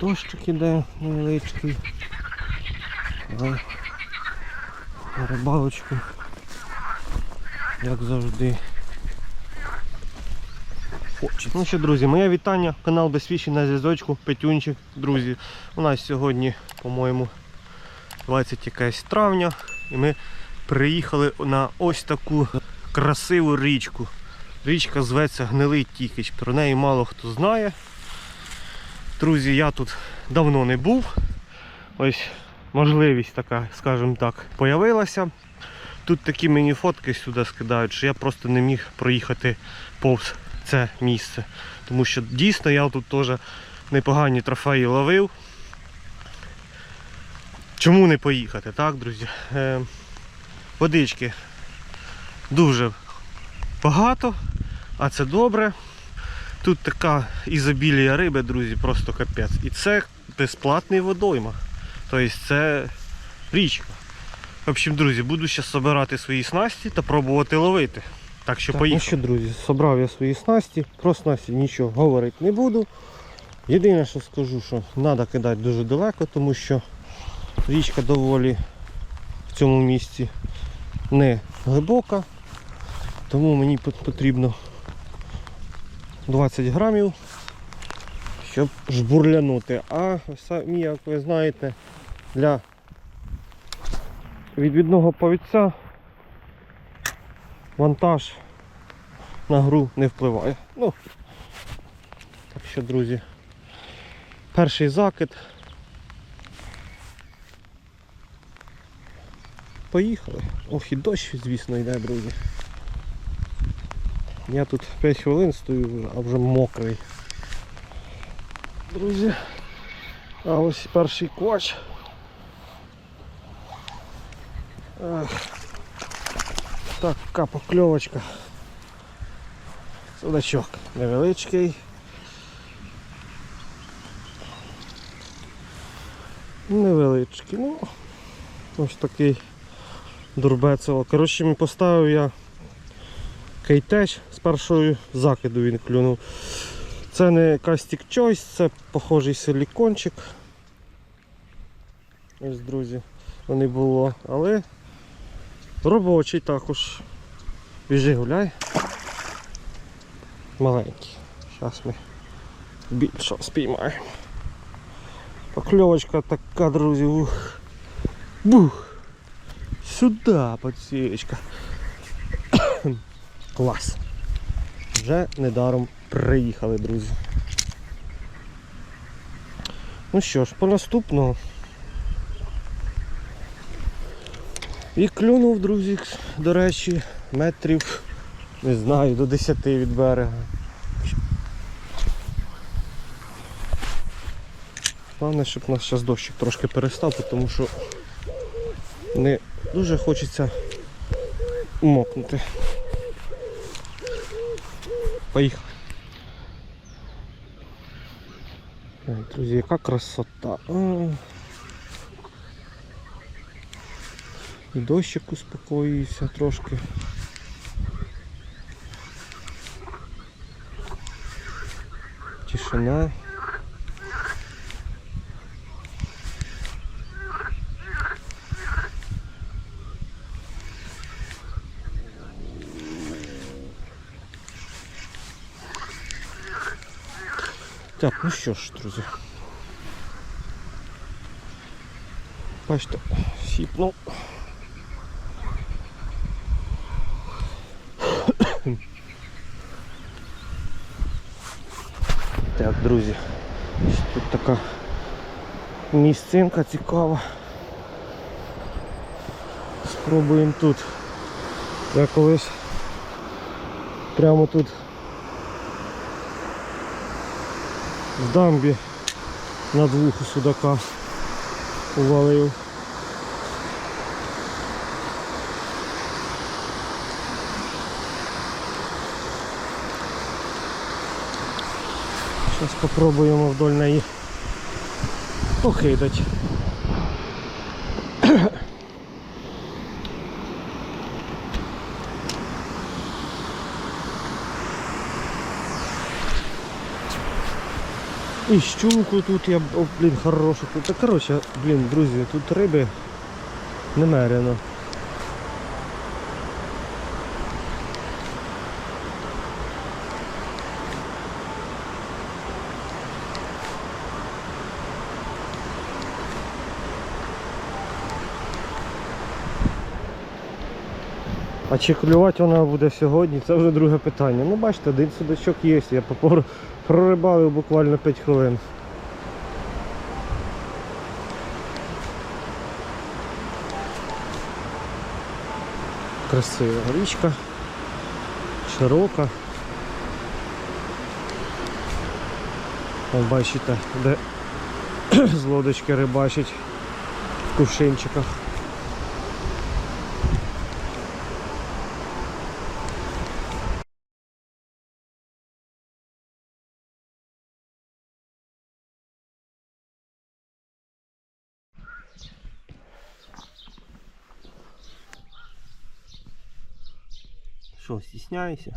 Дощик іде невеличкий. Але рибалочку, як завжди. Хочеться. Ну що, друзі, моє вітання. Канал Безфіші на зв'язочку, Петюнчик, друзі. У нас сьогодні, по-моєму, 20 якесь травня. І ми приїхали на ось таку красиву річку. Річка зветься Гнилий Тікич. Про неї мало хто знає. Друзі, я тут давно не був. Ось можливість така, скажімо так, появилася. Тут такі мені фотки сюди скидають, що я просто не міг проїхати повз це місце. Тому що дійсно я тут теж непогані трофеї ловив. Чому не поїхати, так, друзі? Е, водички дуже багато, а це добре. Тут така ізобілія риби, друзі, просто капець. І це безплатний водойма. Тобто це річка. В общем, друзі, буду зараз збирати свої снасті та пробувати ловити. Так що Так, поїхали. ну що, друзі, собрав я свої снасті. Про снасті нічого говорити не буду. Єдине, що скажу, що треба кидати дуже далеко, тому що річка доволі в цьому місці не глибока. Тому мені потрібно 20 грамів, щоб жбурлянути. А самі, як ви знаєте, для відвідного повідця вантаж на гру не впливає. Ну, так що, друзі, перший закид. Поїхали. Ох, і дощ, звісно, йде, друзі. Я тут 5 хвилин стою, а вже мокрий. Друзі. А ось перший квач. Ах. Така покльовочка. Судачок невеличкий. Невеличкий, ну ось такий дурбецево. Коротше, поставив я кейтеч з першого закиду він клюнув. Це не Castic Choice, це похожий силікончик. Ось, друзі, не було, але робочий також. Біжи гуляй. Маленький. Зараз ми більше спіймаємо. Покльовочка така, друзі. Ух. Бух. Сюди, подсічка. Клас. Вже недаром приїхали, друзі. Ну що ж, по наступного. І клюнув, друзі, до речі, метрів, не знаю, до 10 від берега. Головне, щоб у нас зараз дощик трошки перестав, тому що не дуже хочеться мокнути. Поїхали. Ой, Друзі, яка красота. А. І дощик успокоївся трошки. Тишина. Так, ну що ж, друзі. Бачите, сіпнув. Так, друзі, ось тут така місцинка цікава. Спробуємо тут. Я колись прямо тут в дамбі на двох у судака увалив. Зараз спробуємо вдоль неї похидати. І щуку тут я, о, блін, хорошу. Тут, та, коротше, блін, друзі, тут риби немерено. А чи клювати вона буде сьогодні, це вже друге питання. Ну бачите, один судачок є, я попор- прорибалив буквально 5 хвилин. Красива річка, широка. Бачите, де з лодочки рибачать в кувшинчиках. Що, стісняєшся?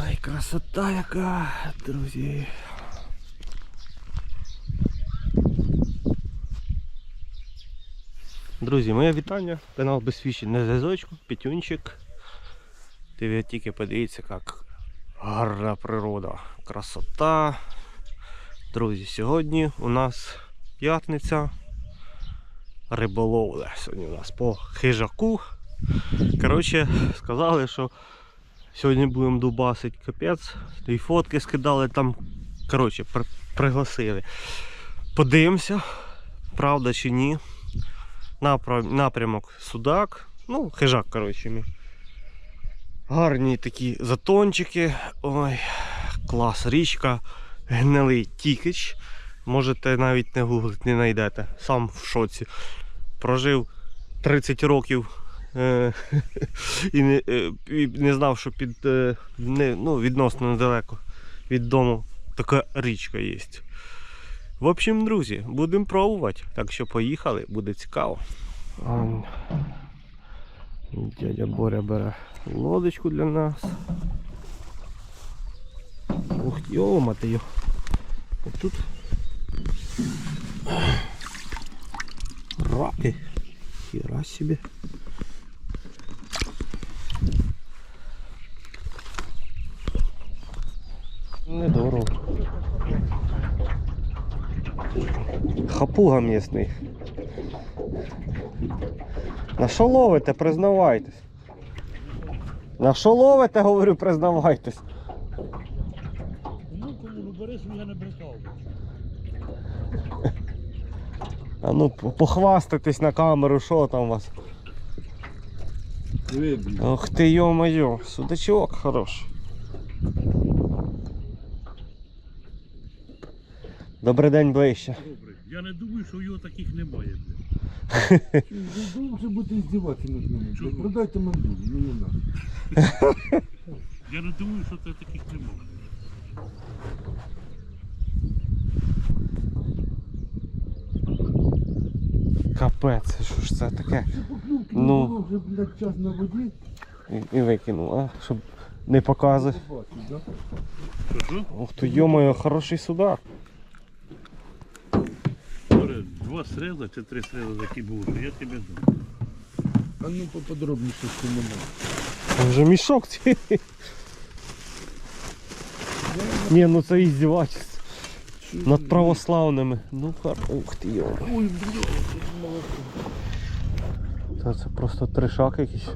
Ай, красота яка, друзі. Друзі, моє вітання. Канал Безфіші на зв'язочку, Петюнчик. Ти тільки подивіться, як гарна природа, красота. Друзі, сьогодні у нас п'ятниця риболовля. Сьогодні у нас по хижаку. Коротше, сказали, що сьогодні будемо дубасити капець. І фотки скидали там. Коротше, при- пригласили. Подивимося, правда чи ні. Напрямок судак. Ну, хижак, коротше. Гарні такі затончики. Ой, клас, річка. Гнилий тікич. Можете навіть не гуглити, не знайдете. Сам в шоці. Прожив 30 років е, і, не, е, і не знав, що під е, не, ну, відносно недалеко від дому така річка є. В общем, друзі, будемо пробувати. Так що поїхали, буде цікаво. Дядя Боря бере лодочку для нас. Ух, йо-мати йо. Тут раки. Хіра собі. Недорого. Хапуга місний. На що ловите, признавайтесь. На що ловите, говорю, признавайтесь. Ну, коли ну бери, щоб я не брехав. А ну п- похвастайтесь на камеру, що там у вас. Блін. Ох ти йо-моє, судачок хороший. Добрий день ближче. Добре. Я не думаю, що його таких немає. блін. Ви вже будете здіватися над нами. Продайте мандулу, мені надо. Я не думаю, що це таких немає. Капець, що ж це таке? Ну. вже, блядь, час на воді. І, і викинув, а? Щоб не показувати. Ух ти, йо-моє, хороший судак. Добре, два стріла чи три стріла такі були, я тебе дам. А ну поподробніше, що немає. Там вже мішок цілий. Ні, ну це іздівательство. Над православними. Ну хар... Ух ти йо. Ой, блядь, Це, це просто трешак якийсь.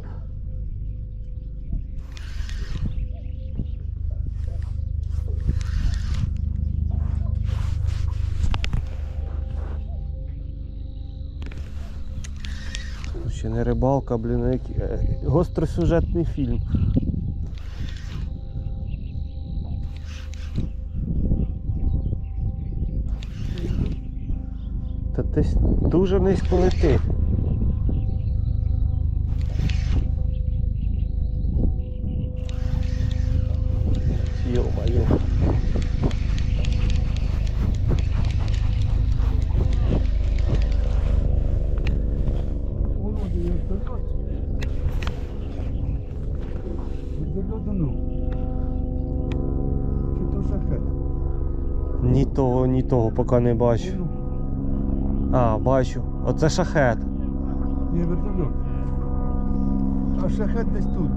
Ще не рибалка, блін, який- е, гостросюжетний фільм. десь дуже низько летить. Йо-ма-йо. Ні того, ні того поки не бачу. А, бачу. Оце шахет. Ні, вертольот. А шахет десь тут.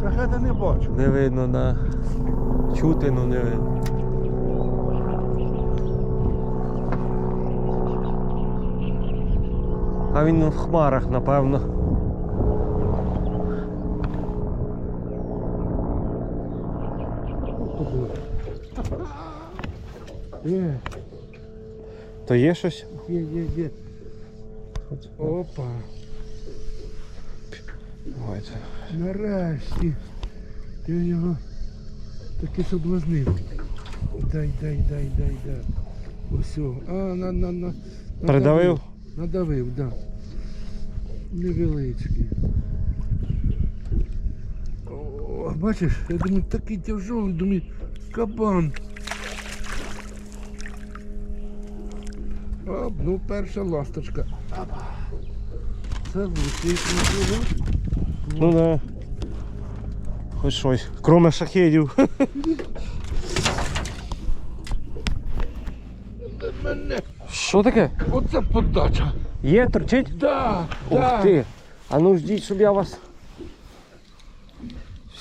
Шахета не бачу. Не видно, на чути, ну не видно. А він в хмарах, напевно. Є, То є щось? є, є, є. Опа. Давайте. Нарешті. Ти його таки соблазнив. Дай, дай, дай, дай, дай. Ось. о. А, на, на, на. Придавив? Надавив, так. Да. Невеличкий. О, бачиш, я думаю, такий тяжелий, думаю, кабан. Оп, ну перша ласточка. Це лучший. Ну да. Хоч щось. Кроме шахедів. Що таке? Оце подача. Є, торчить? Да, Ух да. ти! А ну ждіть, щоб я вас.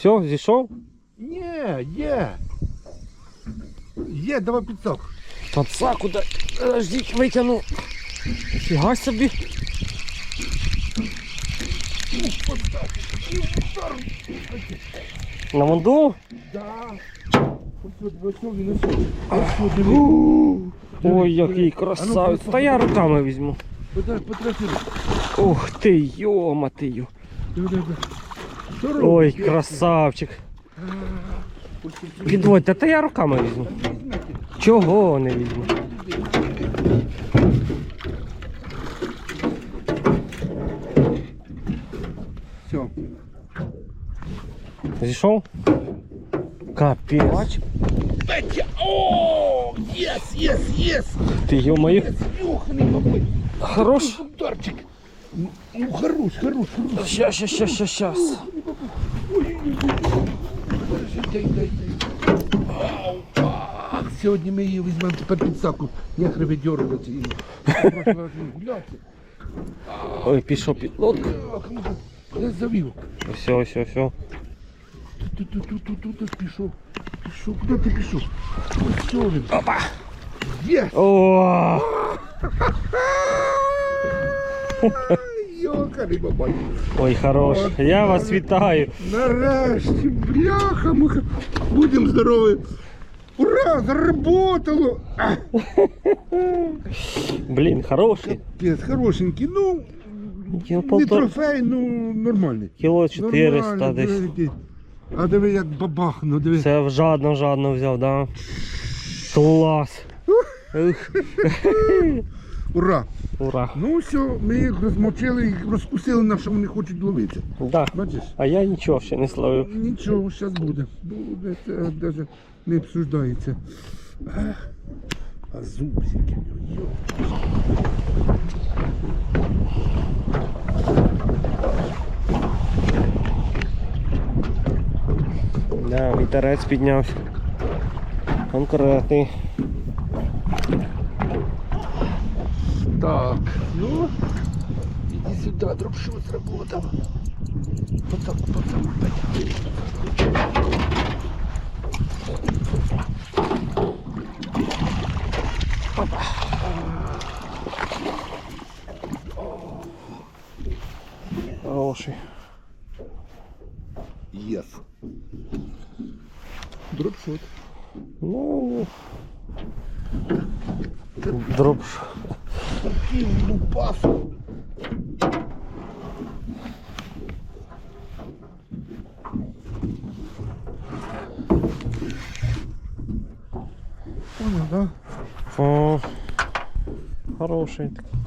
Все, зійшов? Ні, є. Є, давай підсак. Паца, куди? Е, Ждіть, витягну. Фіга собі. На манду? Да. Ой, який красавець. Та я руками візьму. Ух ти, йоматию. Ой, красавчик. Підводьте, та я руками візьму. Чого не візьму? Все. Зійшов? Капець. Петя! О, єс, єс, єс! Ти йомаю. Єс. Хорош. Ударчик. Ну, хорош, хорош, хорош. Щас, щас, щас, щас, щас. Сьогодні ми її візьмемо тепер під саку. Я хребедьорувати її. Гуляти. Ой, пішов підлодка. Ах, ну, Я завів. Все, все, все. Тут, тут, тут, тут, тут, тут пішов. Пішов, куди ти пішов? Ось що він. Опа! Є! О, Йоканий бабай. ой, хорош. Я вас вітаю. Нарешті, бляха, муха. Будемо здорові. Ура, заработало! Блин, хороший. Капец, хорошенький, ну, Кіло не полтора. трофей, ну нормальний. Кіло 400 Нормальний, десь. А диви, як бабах, ну диви. Це жадно, жадно взяв, да? Клас. Ух, Ура! Ура. Ну все, ми їх розмочили, їх розкусили, на що вони хочуть ловити. Да. Бачиш? А я нічого ще не словив. Нічого, зараз буде. Буде, це навіть не обсуждається. Ах, А зубсики. йо. Да, вітерець піднявся. Конкретний. Так, ну, иди сюда, дропшот сработал. Пацан, потом, пойдем. Да? О, хороший такий.